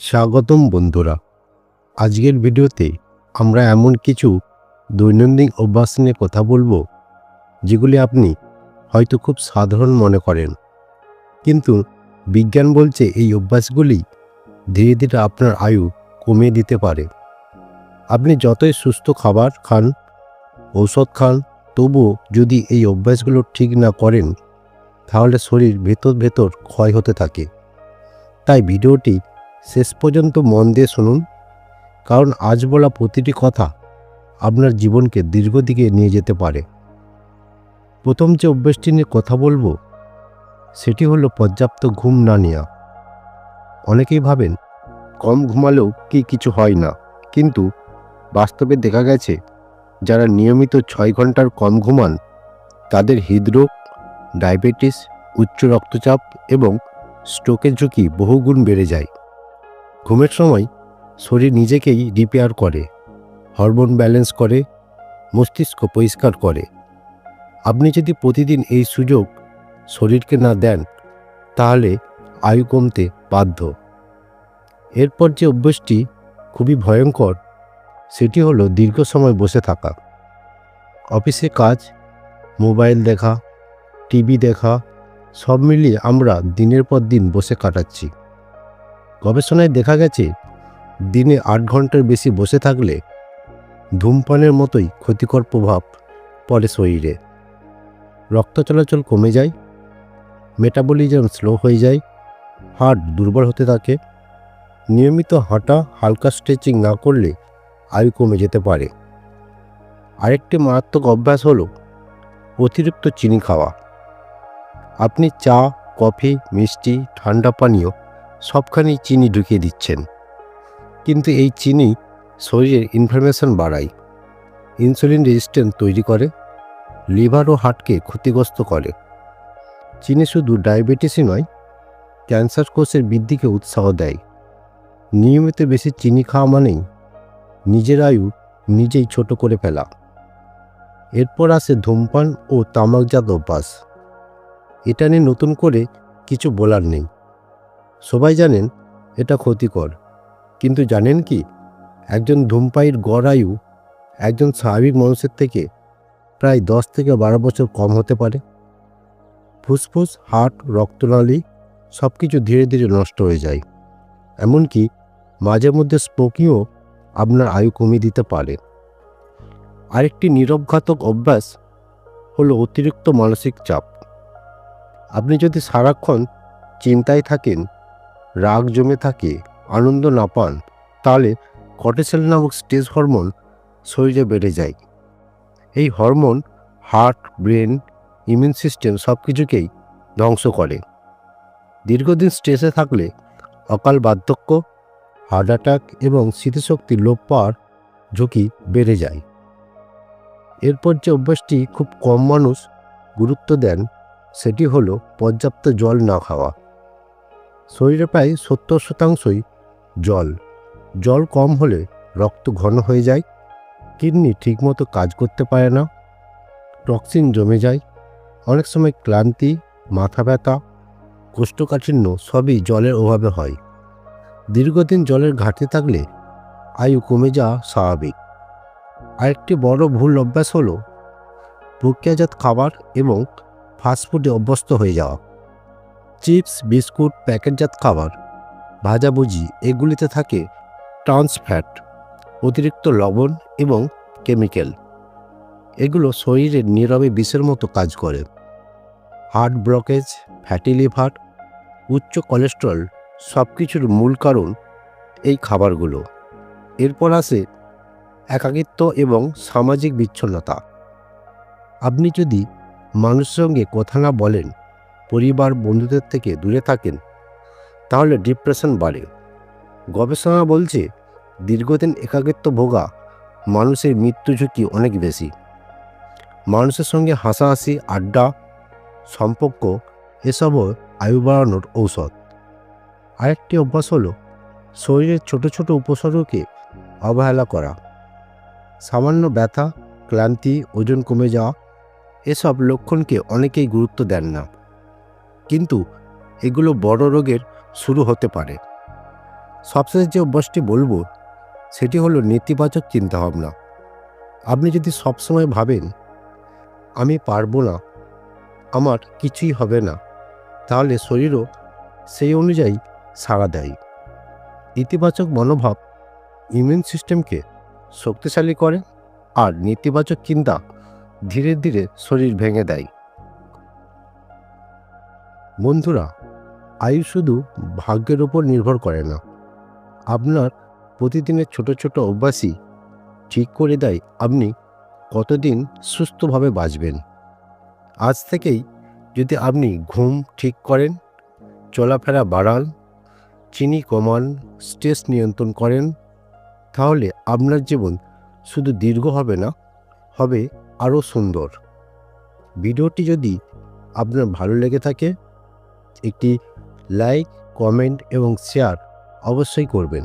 স্বাগতম বন্ধুরা। আজকের ভিডিওতে আমরা এমন কিছু দৈনন্দিন অভ্যাস নিয়ে কথা বলব, যেগুলি আপনি হয়তো খুব সাধারণ মনে করেন। কিন্তু বিজ্ঞান বলছে এই অভ্যাসগুলি ধীরে ধীরে আপনার আয়ু কমিয়ে দিতে পারে। আপনি যতই সুস্থ খাবার খান, ঔষধ খান, তবুও যদি এই অভ্যাসগুলো ঠিক না করেন, তাহলে শরীর ভেতর ভেতর ক্ষয় হতে থাকে। তাই ভিডিওটি শেষ পর্যন্ত মন দিয়ে শুনুন, কারণ আজ বলা প্রতিটি কথা আপনার জীবনকে দীর্ঘ দিকে নিয়ে যেতে পারে। প্রথম যে অভ্যাসটি নিয়ে কথা বলব, সেটি হলো পর্যাপ্ত ঘুম না নেওয়া। অনেকেই ভাবেন, কম ঘুমালেও কি কিছু হয় না, কিন্তু বাস্তবে দেখা গেছে, যারা নিয়মিত ছয় ঘণ্টার কম ঘুমান, তাদের হৃদরোগ, ডায়াবেটিস, উচ্চ রক্তচাপ এবং স্ট্রোকের ঝুঁকি বহুগুণ বেড়ে যায়। ঘুমের সময় শরীর নিজেকেই রিপেয়ার করে হরমোন ব্যালেন্স করে, মস্তিষ্ক পরিষ্কার করে। আপনি যদি প্রতিদিন এই সুযোগ শরীরকে না দেন, তাহলে আয়ু কমতে বাধ্য। এরপর যে অভ্যাসটি খুবই ভয়ঙ্কর, সেটি হলো দীর্ঘ সময় বসে থাকা। অফিসে কাজ, মোবাইল দেখা, টিভি দেখা, সব মিলিয়ে আমরা দিনের পর দিন বসে কাটাচ্ছি। গবেষণায় দেখা গেছে, দিনে আট ঘণ্টার বেশি বসে থাকলে ধূমপানের মতোই ক্ষতিকর প্রভাব পড়ে শরীরে। রক্ত চলাচল কমে যায় মেটাবলিজম স্লো হয়ে যায় হার্ট দুর্বল হতে থাকে। নিয়মিত হাঁটা, হালকা স্ট্রেচিং না করলে আয়ু কমে যেতে পারে। আরেকটি মারাত্মক অভ্যাস হলো অতিরিক্ত চিনি খাওয়া। আপনি চা, কফি, মিষ্টি, ঠান্ডা পানীয় সবখানেই চিনি ঢুকিয়ে দিচ্ছেন। কিন্তু এই চিনি শরীরের ইনফ্লামেশন বাড়ায়। ইনসুলিন রেজিস্ট্যান্স তৈরি করে লিভার ও হার্টকে ক্ষতিগ্রস্ত করে। চিনি শুধু ডায়াবেটিসই নয় ক্যান্সার কোষের বৃদ্ধিকে উৎসাহ দেয়। নিয়মিত বেশি চিনি খাওয়া মানেই নিজের আয়ু নিজেই ছোট করে ফেলা। এরপর আসে ধূমপান ও তামাকজাত অভ্যাস। এটা নিয়ে নতুন করে কিছু বলার নেই। সবাই জানেন এটা ক্ষতিকর। কিন্তু জানেন কি? একজন ধূমপায়ীর গড় আয়ু একজন স্বাভাবিক মানুষের থেকে প্রায় দশ থেকে বারো বছর কম হতে পারে। ফুসফুস, হার্ট, রক্তনালী সব কিছু ধীরে ধীরে নষ্ট হয়ে যায়। এমনকি মাঝে মধ্যে স্মোকিংও আপনার আয়ু কমিয়ে দিতে পারে। আরেকটি নিরবঘাতক অভ্যাস হলো অতিরিক্ত মানসিক চাপ। আপনি যদি সারাক্ষণ চিন্তায় থাকেন রাগ জমে থাকে, আনন্দ না পান, তাহলে কটেসেল নামক স্টেজ হরমোন শরীরে বেড়ে যায়। এই hormone heart brain immune system সব কিছুকেই ধ্বংস করে। দীর্ঘদিন স্ট্রেসে থাকলে অকাল বার্ধক্য হার্ট অ্যাটাক এবং স্মৃতিশক্তি লোপ পাওয়ার ঝুঁকি বেড়ে যায়। এরপর যে অভ্যাসটি খুব কম মানুষ গুরুত্ব দেন, সেটি হলো পর্যাপ্ত জল না খাওয়া। শরীরে প্রায় সত্তর শতাংশই জল। জল কম হলে রক্ত ঘন হয়ে যায়, কিডনি ঠিকমতো কাজ করতে পারে না, টক্সিন জমে যায়, অনেক সময় ক্লান্তি, মাথা ব্যথা, কোষ্ঠকাঠিন্য সবই জলের অভাবে হয়। দীর্ঘদিন জলের ঘাটতি থাকলে আয়ু কমে যাওয়া স্বাভাবিক। আরেকটি বড় ভুল অভ্যাস হলো প্রক্রিয়াজাত খাবার এবং ফাস্টফুডে অভ্যস্ত হয়ে যাওয়া। চিপস, বিস্কুট, প্যাকেটজাত খাবার ভাজাভুজি এগুলিতে থাকে ট্রান্স ফ্যাট, অতিরিক্ত লবণ এবং কেমিক্যাল। এগুলো শরীরের নীরবে বিষের মতো কাজ করে। হার্ট ব্লকেজ, ফ্যাটি লিভার, উচ্চ কোলেস্ট্রল সব কিছুর মূল কারণ এই খাবারগুলো। এরপর আসে একাকিত্ব এবং সামাজিক বিচ্ছিন্নতা। আপনি যদি মানুষের সঙ্গে কথা না বলেন পরিবার বন্ধুদের থেকে দূরে থাকেন, তাহলে ডিপ্রেশন বাড়ে। গবেষণা বলছে, দীর্ঘদিন একাকিত্ব ভোগা মানুষের মৃত্যু ঝুঁকি অনেক বেশি। মানুষের সঙ্গে হাসাহাসি, আড্ডা, সম্পর্ক, এসবও আয়ু বাড়ানোর ঔষধ। আরেকটি অভ্যাস হলো, শরীরের ছোট ছোট উপসর্গকে অবহেলা করা। সামান্য ব্যথা, ক্লান্তি, ওজন কমে যাওয়া, এসব লক্ষণকে অনেকেই গুরুত্ব দেন না। কিন্তু এগুলো বড় রোগের শুরু হতে পারে। সবশেষ যে অভ্যাসটি বলব, সেটি হলো নেতিবাচক চিন্তাভাবনা। আপনি যদি সবসময় ভাবেন, আমি পারব না, আমার কিছুই হবে না তাহলে শরীরও সেই অনুযায়ী সাড়া দেয়। ইতিবাচক মনোভাব ইমিউন সিস্টেমকে শক্তিশালী করে আর নেতিবাচক চিন্তা ধীরে ধীরে শরীর ভেঙে দেয়। বন্ধুরা আয়ু শুধু ভাগ্যের উপর নির্ভর করে না। আপনার প্রতিদিনের ছোট ছোট অভ্যাসই ঠিক করে দেয় আপনি কতদিন সুস্থভাবে বাঁচবেন। আজ থেকেই যদি আপনি ঘুম ঠিক করেন, চলাফেরা বাড়ান, চিনি কমান, স্ট্রেস নিয়ন্ত্রণ করেন, তাহলে আপনার জীবন শুধু দীর্ঘ হবে না, হবে আরও সুন্দর। ভিডিওটি যদি আপনার ভালো লেগে থাকে একটি লাইক কমেন্ট এবং শেয়ার অবশ্যই করবেন।